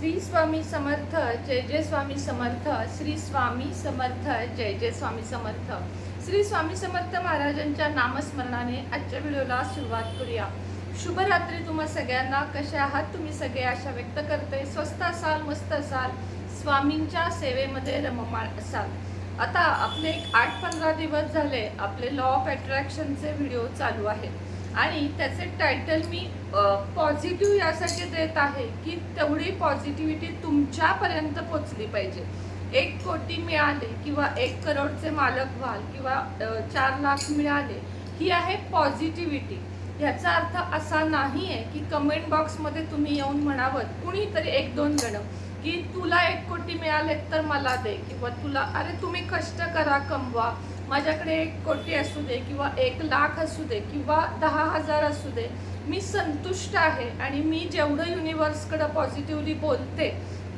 श्री स्वामी समर्थ जय जय स्वामी समर्थ श्री स्वामी समर्थ जय जय स्वामी समर्थ. श्री स्वामी समर्थ महाराजांच्या नामस्मरणाने आजच्या व्हिडिओला सुरुवात करूया. शुभरात्री तुम्हा सगळ्यांना. कशा आहात तुम्ही सगळे? आशा व्यक्त करते. स्वस्त असाल मस्त असाल. स्वामींच्या सेवेमध्ये रममाण असाल. आता आपले एक आठ पंधरा दिवस झाले. आपले लॉ ऑफ अट्रॅक्शनचे व्हिडिओ चालू आहेत. आणि त्याचे टायटल मी पॉझिटिव्ह यासाठी देत आहे की तेवढी पॉझिटिव्हिटी तुमच्यापर्यंत पोचली पाहिजे. एक कोटी मिळाले किंवा एक करोडचे मालक व्हाल किंवा चार लाख मिळाले ही आहे पॉझिटिव्हिटी ह्याचा अर्थ असा नाही आहे की कमेंट बॉक्समध्ये तुम्ही येऊन म्हणावं कुणीतरी एक दोन जण की तुला एक कोटी मिळाले तर मला दे किंवा तुला अरे तुम्ही कष्ट करा कमवा. माझ्याकडे एक कोटी असू दे किंवा एक लाख असू दे किंवा दहा हजार असू दे मी संतुष्ट आहे आणि मी जेवढं युनिवर्सकडं पॉझिटिव्हली बोलते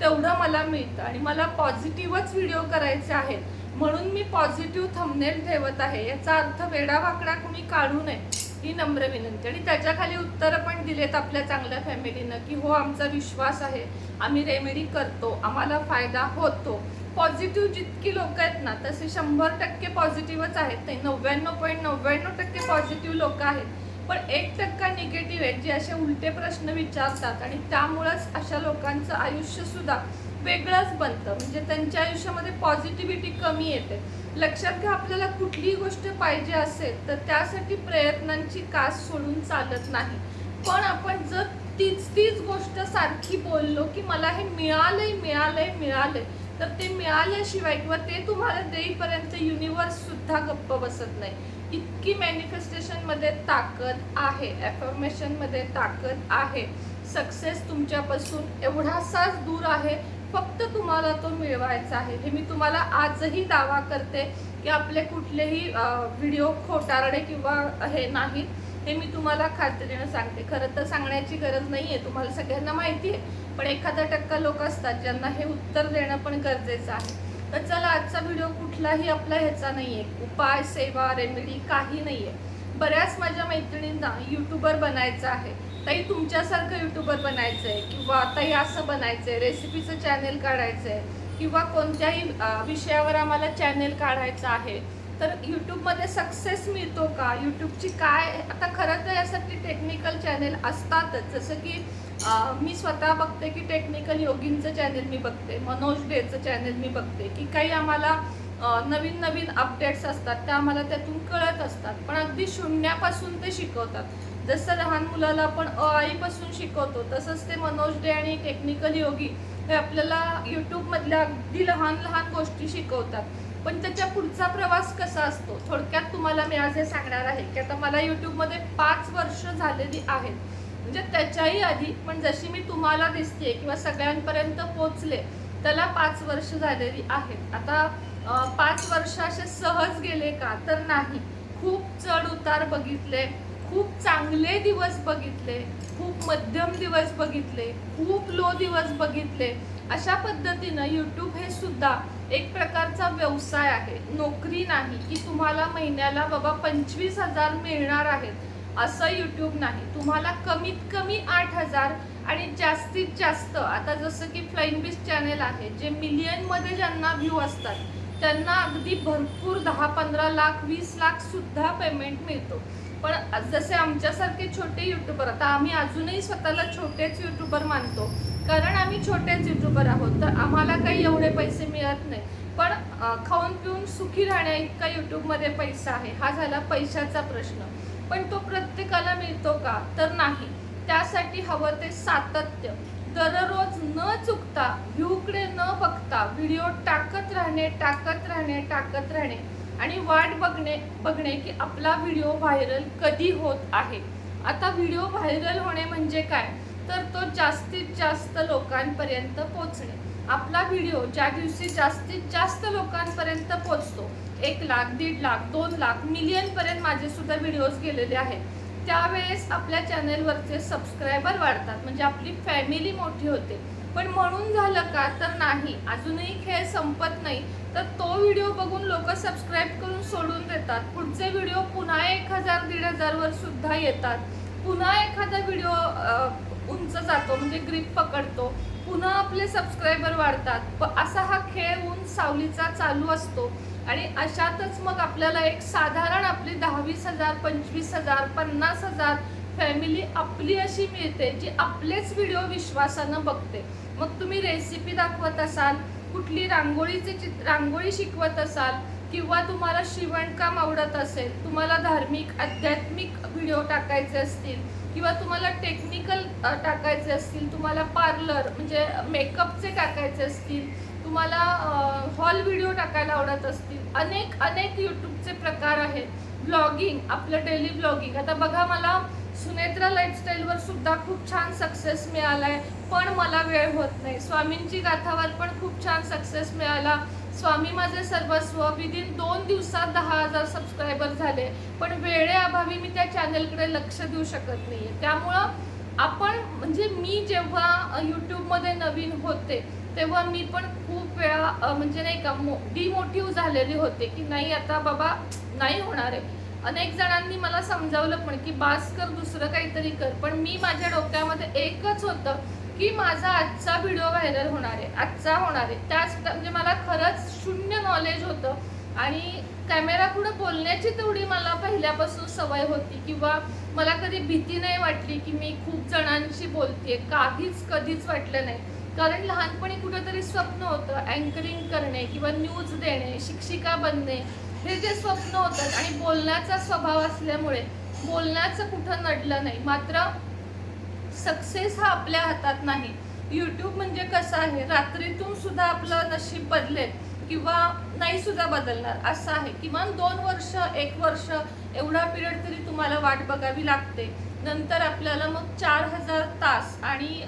तेवढं मला मिळतं. आणि मला पॉझिटिव्हच व्हिडिओ करायचे आहेत. म्हणून मी पॉझिटिव्ह थंबनेल ठेवत आहे. याचा अर्थ वेडावाकडा कुणी काढू नये. ही नम्र विनंती. आणि त्याच्याखाली उत्तरं पण दिलेत आपल्या चांगल्या फॅमिलीनं की हो आमचा विश्वास आहे. आम्ही रेमेडी करतो. आम्हाला फायदा होतो. पॉझिटिव्ह जितकी लोक आहेत ना तसे शंभर टक्के पॉझिटिव्हच आहेत. ते नव्याण्णव पॉईंट नव्याण्णव टक्के पॉझिटिव्ह लोक आहेत. पण एक टक्का निगेटिव्ह आहेत जे असे उलटे प्रश्न विचारतात. आणि त्यामुळंच अशा लोकांचं आयुष्यसुद्धा वेगळंच बनतं. म्हणजे त्यांच्या आयुष्यामध्ये पॉझिटिव्हिटी कमी येते. लक्षात घ्या आपल्याला कुठलीही गोष्ट पाहिजे असेल तर त्यासाठी प्रयत्नांची कास सोडून चालत नाही. पण आपण जर तीच तीच गोष्ट सारखी बोललो की मला हे मिळालंय मिळालंय मिळालंय तर ते मिळाल्याशिवाय किंवा ते तुम्हाला देईपर्यंत युनिवर्ससुद्धा गप्प बसत नाही. इतकी मॅनिफेस्टेशनमध्ये ताकद आहे एफर्मेशनमध्ये ताकद आहे. सक्सेस तुमच्यापासून एवढासाच दूर आहे फक्त तुम्हाला तो मिळवायचा आहे. हे मी तुम्हाला आजही दावा करते की आपले कुठलेही व्हिडिओ खोटारडे किंवा हे नाहीत हे मी तुम्हाला खात्रीनं सांगते. खरं तर सांगण्याची गरज नाही आहे तुम्हाला सगळ्यांना माहिती आहे पण एखादा टक्का लोक असतात ज्यांना हे उत्तर देणं पण गरजेचं आहे. तर चला आजचा व्हिडिओ कुठलाही आपला ह्याचा नाही आहे उपाय सेवा रेमेडी काही नाही आहे बऱ्याच माझ्या मैत्रिणींना यूट्यूबर बनायचं आहे. ताई तुमच्यासारखं युट्यूबर बनायचं आहे किंवा ताई असं बनायचं आहे रेसिपीचं चॅनेल काढायचं आहे किंवा कोणत्याही विषयावर आम्हाला चॅनेल काढायचं आहे तर यूट्यूबमध्ये सक्सेस मिळतो का? यूट्यूबची काय? आता खरं तर यासाठी टेक्निकल चॅनेल असतातच. जसं की मी स्वतः बघते की टेक्निकल योगींचं चॅनेल मी बघते मनोज डेचं चॅनेल मी बघते की काही आम्हाला नवीन नवीन अपडेट्स असतात त्या आम्हाला त्यातून कळत असतात. पण अगदी शून्यापासून ते शिकवतात. जसं लहान मुलाला आपण अ आईपासून शिकवतो तसंच ते मनोज डे आणि टेक्निकल योगी हे आपल्याला यूट्यूबमधल्या अगदी लहान लहान गोष्टी शिकवतात. पण त्याच्या पुढचा प्रवास कसा असतो? थोडक्यात तुम्हाला मी आज हे सांगणार आहे की आता मला यूट्यूबमध्ये पाच वर्ष झालेली आहेत. म्हणजे त्याच्याही आधी पण जशी मी तुम्हाला दिसते किंवा सगळ्यांपर्यंत पोचले त्याला पाच वर्ष झालेली आहेत. आता पाच वर्ष असे सहज गेले का? तर नाही. खूप चढ उतार बघितले. खूप चांगले दिवस बघितले खूप मध्यम दिवस बघितले खूप लो दिवस बघितले. अशा पद्धतीनं यूट्यूब हे सुद्धा एक प्रकारचा व्यवसाय आहे. नोकरी नाही की तुम्हाला महिन्याला बाबा पंचवीस हजार मिळणार आहेत. असं यूट्यूब नाही. तुम्हाला कमीत कमी आठ हजार आणि जास्तीत जास्त आता जसं की फ्लाईंग बीस चॅनेल आहे जे मिलियनमध्ये ज्यांना व्ह्यू असतात त्यांना अगदी भरपूर दहा पंधरा लाख वीस लाख सुद्धा पेमेंट मिळतो. पण जसे आमच्यासारखे छोटे युट्यूबर आता आम्ही अजूनही स्वतःला छोटेच युट्यूबर मानतो. कारण आम्ही छोटेच युट्यूबर आहोत तर आम्हाला काही एवढे पैसे मिळत नाही. पण खाऊन पिऊन सुखी राहण्या इतका युट्यूबमध्ये पैसा आहे हा झाला पैशाचा प्रश्न. पण तो प्रत्येकाला मिळतो का? तर नाही. त्यासाठी हवं ते सातत्य. दररोज न चुकता व्ह्यूकडे न बघता व्हिडिओ टाकत राहणे टाकत राहणे टाकत राहणे आणि वाट बघणे बघणे की आपला व्हिडिओ व्हायरल कधी होत आहे. आता व्हिडिओ व्हायरल होणे म्हणजे काय? तर तो जास्तीत जास्त लोकांपर्यंत पोचणे. आपला व्हिडिओ ज्या दिवशी जास्तीत जास्त लोकांपर्यंत पोचतो एक लाख दीड लाख दोन लाख मिलियनपर्यंत माझे सुद्धा व्हिडिओज गेलेले आहेत. त्यावेळेस आपल्या चॅनलवरचे सबस्क्रायबर वाढतात. म्हणजे आपली फॅमिली मोठी होते. पण म्हणून झालं का तर नाही. अजूनही खेळ संपत नाही. तर तो व्हिडिओ बघून लोक सबस्क्राईब करून सोडून देतात. पुढचे व्हिडिओ पुन्हा एक हजार दीड हजारवर सुद्धा येतात. पुन्हा एखादा व्हिडिओ उंच जातो. म्हणजे ग्रीप पकडतो. पुन्हा आपले सबस्क्रायबर वाढतात. प- असा हा खेळ ऊन सावलीचा चालू असतो. आणि अशातच मग आपल्याला एक साधारण आपली दहावीस हजार पंचवीस हजार पन्नास हजार फॅमिली आपली अशी मिळते जी आपलेच व्हिडिओ विश्वासानं बघते. मग तुम्ही रेसिपी दाखवत असाल कुठली रांगोळीचे चित्र रांगोळी शिकवत असाल किंवा तुम्हाला शिवणकाम आवडत असेल तुम्हाला धार्मिक आध्यात्मिक व्हिडिओ टाकायचे असतील किंवा तुम्हाला टेक्निकल टाकायचे असतील तुम्हाला पार्लर म्हणजे मेकअपचे टाकायचे असतील तुम्हाला हॉल व्हिडिओ टाकायला आवडत असतील अनेक अनेक यूट्यूबचे प्रकार आहेत. ब्लॉगिंग आपलं डेली ब्लॉगिंग आता बघा मला सुनेत्रा लाईफस्टाईलवर सुद्धा खूप छान सक्सेस मिळाला आहे पण मला वेळ होत नाही. स्वामींची गाथावर पण खूप छान सक्सेस मिळाला. स्वामी माझे सर्वस्व. विदिन दोन दिवसात दहा हजार सबस्क्रायबर झाले. पण वेळेअभावी मी त्या चॅनलकडे लक्ष देऊ शकत नाही आहे त्यामुळं आपण म्हणजे मी जेव्हा यूट्यूबमध्ये नवीन होते तेव्हा मी पण खूप वेळा म्हणजे नाही का मो डिमोटिव्ह झालेली होते की नाही आता बाबा नाही होणार आहे. अनेक जणांनी मला समजावलं पण की बास कर दुसरं काहीतरी कर. पण मी माझ्या डोक्यामध्ये एकच होतं की माझा आजचा व्हिडिओ व्हायरल होणार आहे. आजचा होणार आहे. त्याच म्हणजे मला खरंच शून्य नॉलेज होतं. आणि कॅमेरा पुढे बोलण्याची तेवढी मला पहिल्यापासून सवय होती किंवा मला कधी भीती नाही वाटली की मी खूप जणांशी बोलते काहीच कधीच वाटलं नाही. कारण लहानपणी कुठंतरी स्वप्न होतं अँकरिंग करणे किंवा न्यूज देणे शिक्षिका बनणे. हे जे स्वप्न होतात आणि बोलण्याचा स्वभाव असल्यामुळे बोलण्याचं कुठं नडलं नाही. मात्र सक्सेस हा आपल्या हातात नाही. यूट्यूब म्हणजे कसं आहे रात्रीतून सुद्धा आपलं नशीब बदलेल किंवा नाही सुद्धा बदलणार असं आहे. किमान दोन वर्ष एक वर्ष एवढा पिरियड तरी तुम्हाला वाट बघावी लागते. नंतर आपल्याला मग चार हजार तास आणि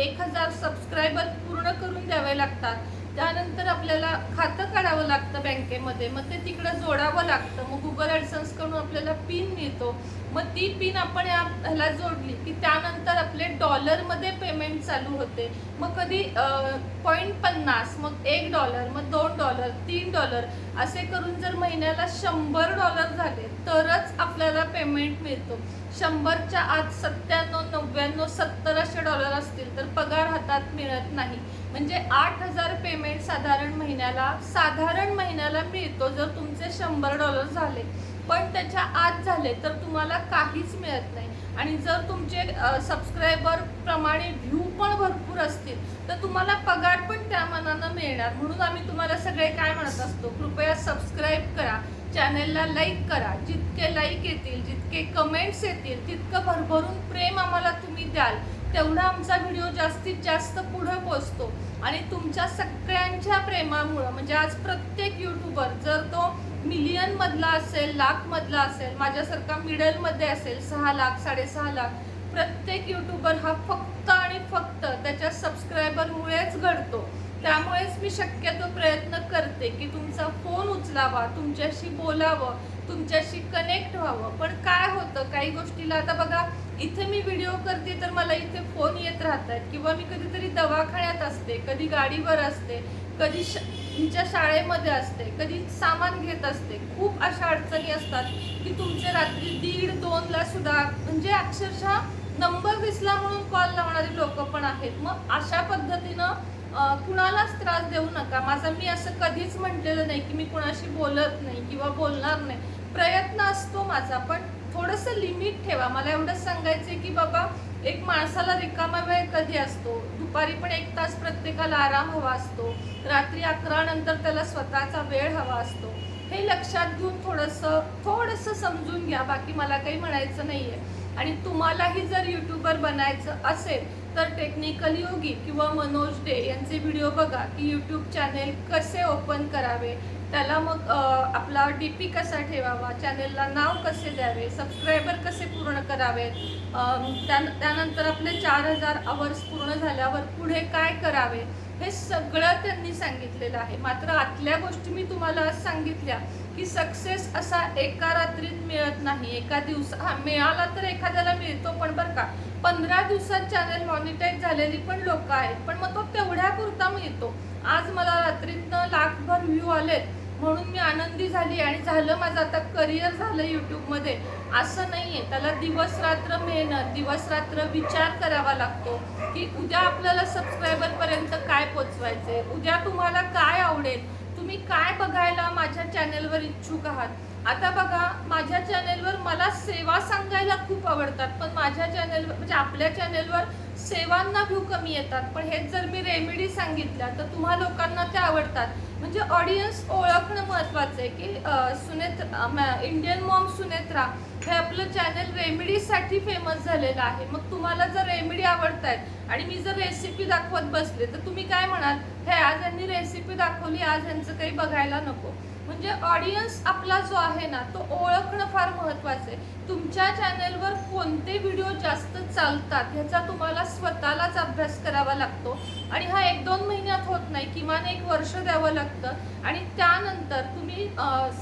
एक हजार सबस्क्रायबर पूर्ण करून द्यावे लागतात. त्यानंतर आपल्याला खातं काढावं लागतं बँकेमध्ये मग ते तिकडं जोडावं लागतं. मग गुगल ॲडसन्सकडून आपल्याला पिन मिळतो. मग ती पिन आपण या ह्याला जोडली की त्यानंतर आपले डॉलरमध्ये पेमेंट चालू होते. मग कधी पॉईंट पन्नास मग एक डॉलर मग दोन डॉलर तीन डॉलर असे करून जर महिन्याला शंभर डॉलर झाले तरच आपल्याला पेमेंट मिळतो. शंभरच्या आत सत्त्याण्णव नव्याण्णव सत्तर असे डॉलर असतील तर पगार हातात मिळत नाही. म्हणजे आठ हजार पेमेंट साधारण महिन्याला साधारण महिन्याला मिळतो जर तुमचे शंभर डॉलर झाले. पण त्याच्या आत झाले तर तुम्हाला काहीच मिळत नाही. आणि जर तुमचे सबस्क्रायबर प्रमाणे व्ह्यू पण भरपूर असतील तर तुम्हाला पगार पण त्या मनानं मिळणार. म्हणून आम्ही तुम्हाला सगळे काय म्हणत असतो कृपया सबस्क्राईब करा चॅनेलला लाईक करा. जितके लाईक येतील जितके कमेंट्स येतील तितकं भरभरून प्रेम आम्हाला तुम्ही द्याल. तेवढा आमचा व्हिडिओ जास्तीत जास्त पुढं पोचतो आणि तुमच्या सगळ्यांच्या प्रेमामुळं म्हणजे आज प्रत्येक युट्यूबर जर तो मिलियन मधला असेल लाख मधला असेल माझ्यासारखा मिडलमध्ये असेल सहा लाख साडेसहा लाख प्रत्येक युट्यूबर हा फक्त आणि फक्त त्याच्या सबस्क्रायबरमुळेच घडतो. त्यामुळेच मी शक्यतो प्रयत्न करते की तुमचा फोन उचलावा तुमच्याशी बोलावं तुमच्याशी कनेक्ट व्हावं. पण काय होतं काही गोष्टीला आता बघा इथे मी व्हिडिओ करते तर मला इथे फोन येत राहतात. किंवा मी कधीतरी दवाखान्यात असते कधी गाडीवर असते कधी श हिच्या शाळेमध्ये असते कधी सामान घेत असते. खूप अशा अडचणी असतात की तुमचे रात्री दीड दोनला सुद्धा म्हणजे अक्षरशः नंबर दिसला म्हणून कॉल लावणारी लोक पण आहेत. मग अशा पद्धतीनं कुणालाच त्रास देऊ नका. माझा मी असं कधीच म्हटलेलं नाही की मी कुणाशी बोलत नाही किंवा बोलणार नाही. प्रयत्न असतो माझा पण थोडंसं लिमिट ठेवा. मला एवढंच सांगायचं की बाबा एक माणसाला रिकामा वेळ कधी असतो? दुपारी पण एक तास प्रत्येकाला आराम हवा असतो. रात्री अकरा नंतर त्याला स्वतःचा वेळ हवा असतो. हे लक्षात घेऊन थोडंसं थोडंसं समजून घ्या. बाकी मला काही म्हणायचं नाहीये. आणि तुम्हालाही जर युट्यूबर बनायचं असेल तर टेक्निकल योगी किंवा मनोज डे यांचे व्हिडिओ बघा की यूट्यूब चॅनेल कसे ओपन करावे? त्याला मग आपला डी पी कसा ठेवावा? चॅनेलला नाव कसे द्यावे? सबस्क्रायबर कसे पूर्ण करावेत? त्यानंतर आपले चार हजार आवर्स पूर्ण झाल्यावर पुढे काय करावे हे सगळं त्यांनी सांगितलेलं आहे. मात्र आतल्या गोष्टी मी तुम्हाला आज सांगितल्या की सक्सेस असा एका रात्रीत मिळत नाही. एका दिवसा हा मिळाला तर एखाद्याला मिळतो पण बरं का. पंधरा दिवसात चॅनल मॉनिटाईज झालेली पण लोक आहेत. पण मग तो तेवढ्यापुरता मिळतो. आज मला रात्रीतनं लाखभर व्ह्यू आलेत. म्हणून मी आनंदी झाली आणि झालं माझं आता करिअर झालं यूट्यूबमध्ये असं नाही आहे त्याला दिवस रात्र मेहनत दिवस रात्र विचार करावा लागतो की उद्या आपल्याला सबस्क्रायबरपर्यंत काय काय आहे उद्या तुम्हाला काय आवडेल? तुम्ही काय बघायला माझ्या चॅनलवर इच्छुक आहात? आता बघा माझ्या चॅनेलवर मला सेवा सांगायला खूप आवडतात पण माझ्या चॅनेलवर म्हणजे आपल्या चॅनेलवर सेवांना व्ह्यू कमी येतात. पण हेच जर मी रेमेडी सांगितल्या तर तुम्हा लोकांना त्या आवडतात. म्हणजे ऑडियन्स ओळखणं महत्वाचं आहे की सुनेत्रा इंडियन मॉम सुनेत्रा हे आपलं चॅनल रेमेडीसाठी फेमस झालेलं आहे. मग तुम्हाला जर रेमेडी आवडत आहेत आणि मी जर रेसिपी दाखवत बसले तर तुम्ही काय म्हणाल? हे आज यांनी रेसिपी दाखवली आज यांचं काही बघायला नको. म्हणजे ऑडियन्स आपला जो आहे ना तो ओळखणं फार महत्वाचं आहे. तुमच्या चॅनलवर कोणते व्हिडिओ जास्त चालतात ह्याचा तुम्हाला स्वतःलाच अभ्यास करावा लागतो. आणि हा एक दोन महिन्यात होत नाही किमान एक वर्ष द्यावं लागतं. आणि त्यानंतर तुम्ही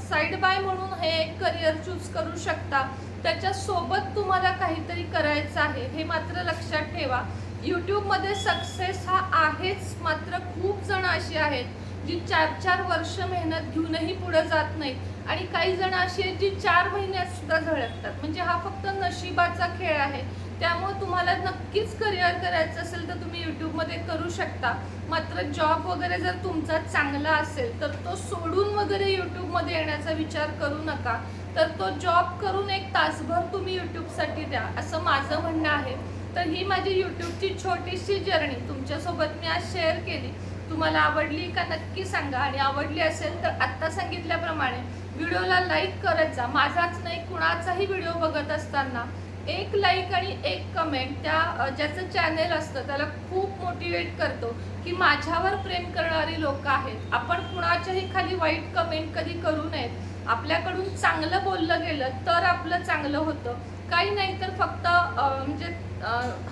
साईड बाय म्हणून हे एक करिअर चूज करू शकता. त्याच्यासोबत तुम्हाला काहीतरी करायचं आहे हे मात्र लक्षात ठेवा. यूट्यूबमध्ये सक्सेस हा आहेच मात्र खूप जण अशी आहेत. जी चार चार वर्ष मेहनत घेऊनही पुढे जात नाहीत. आणि काही जण अशी आहेत जी चार महिन्यात सुद्धा झळकतात. म्हणजे हा फक्त नशिबाचा खेळ आहे. त्यामुळे तुम्हाला नक्कीच करिअर करायचं असेल तर तुम्ही यूट्यूबमध्ये करू शकता. मात्र जॉब वगैरे जर तुमचा चांगला असेल तर तो सोडून वगैरे यूट्यूबमध्ये येण्याचा विचार करू नका. तर तो जॉब करून एक तासभर तुम्ही यूट्यूबसाठी द्या असं माझं म्हणणं आहे. तर ही माझी यूट्यूबची छोटीशी जर्नी तुमच्यासोबत मी आज शेअर केली. तुम्हाला आवडली का नक्की सांगा. आणि आवडली असेल तर आत्ता सांगितल्याप्रमाणे व्हिडिओला लाईक करत जा. माझाच नाही कुणाचाही व्हिडिओ बघत असताना एक लाईक आणि एक कमेंट त्या ज्याचं चॅनेल असतं त्याला खूप मोटिवेट करतो की माझ्यावर प्रेम करणारी लोक आहेत. आपण कुणाच्याही खाली वाईट कमेंट कधी करू नयेत. आपल्याकडून चांगलं बोललं गेलं तर आपलं चांगलं होतं. काही नाही तर फक्त म्हणजे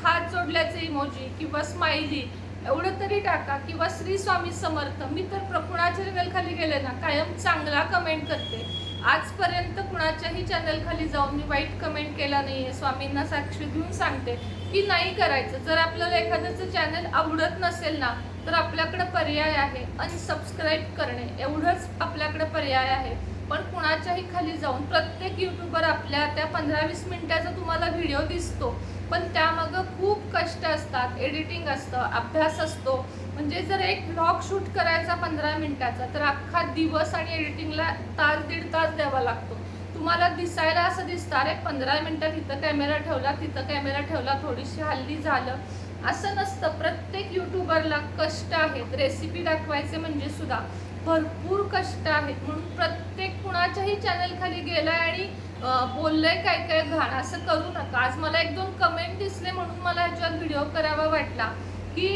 हात जोडल्याचे इमोजी किंवा स्माइली एवढं तरी टाका किंवा श्री स्वामी समर्थ मी तर प्र- कुणाच्या गेले ना कायम चांगला कमेंट करते. आजपर्यंत कुणाच्याही चॅनलखाली जाऊन मी वाईट कमेंट केला नाहीये. स्वामींना साक्षी घेऊन सांगते की नाही करायचं. जर आपल्याला एखाद्याचं चॅनल आवडत नसेल ना तर आपल्याकडे पर्याय आहे अनसबस्क्राईब करणे. एवढंच आपल्याकडे पर्याय आहे. पण कुणाच्याही खाली जाऊन प्रत्येक युट्यूबर आपल्या त्या पंधरा वीस मिनिटाचा तुम्हाला व्हिडिओ दिसतो. पण त्यामागं खूप कष्ट असतात एडिटिंग असतं अभ्यास असतो. म्हणजे जर एक ब्लॉग शूट करायचा पंधरा मिनिटाचा तर अख्खा दिवस आणि एडिटिंगला तास दीड तास द्यावा लागतो. तुम्हाला दिसायला असं दिसतं अरे पंधरा मिनटं इथं कॅमेरा ठेवला तिथं कॅमेरा ठेवला थोडीशी हल्ली झालं. असं नसतं. प्रत्येक यूट्यूबरला कष्ट आहेत. रेसिपी दाखवायचे म्हणजे सुद्धा भरपूर कष्ट आहेत. म्हणून प्रत्येक कुणाच्याही चॅनलखाली गेलाय आणि बोललंय काय काय घाण असं करू नका. आज मला एक दोन कमेंट दिसले म्हणून मला ह्याच्यावर व्हिडिओ करावा वाटला. की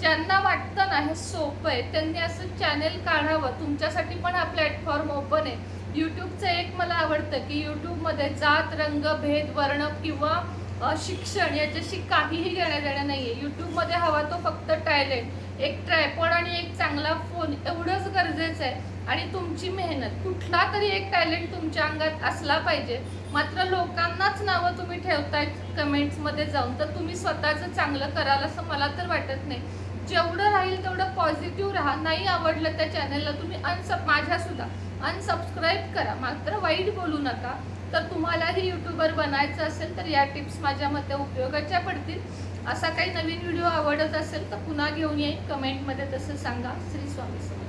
ज्यांना वाटतं ना हे सोपं आहे त्यांनी असं चॅनेल काढावं. तुमच्यासाठी पण हा प्लॅटफॉर्म ओपन आहे. यूट्यूबचं एक मला आवडतं की यूट्यूबमध्ये जात रंग भेद वर्ण किंवा शिक्षण याच्याशी काहीही घेण्या देणं नाही आहे यूट्यूबमध्ये हवा तो फक्त टॅलेंट एक ट्रायपॉड आणि एक चांगला फोन एवढंच गरजेचं आहे. आणि तुमची मेहनत कुठला तरी एक टॅलेंट तुमच्या अंगात असला पाहिजे. मात्र लोकांनाच नावं तुम्ही ठेवतायत कमेंट्समध्ये जाऊन तर तुम्ही स्वतःचं चांगलं कराल असं मला तर वाटत नाही. जेवढं राहील तेवढं पॉझिटिव्ह राहा. नाही आवडलं त्या चॅनलला तुम्ही अनसब माझ्यासुद्धा अनसबस्क्राईब करा. मात्र वाईट बोलू नका. तर तुम्हालाही यूट्यूबर बनायचं असेल तर या टिप्स माझ्या मते उपयोगाच्या पडतील. असा काही नवीन व्हिडिओ आवडत असेल तर पुन्हा घेऊन येईन. कमेंटमध्ये तसं सांगा. श्री स्वामी समर्थ.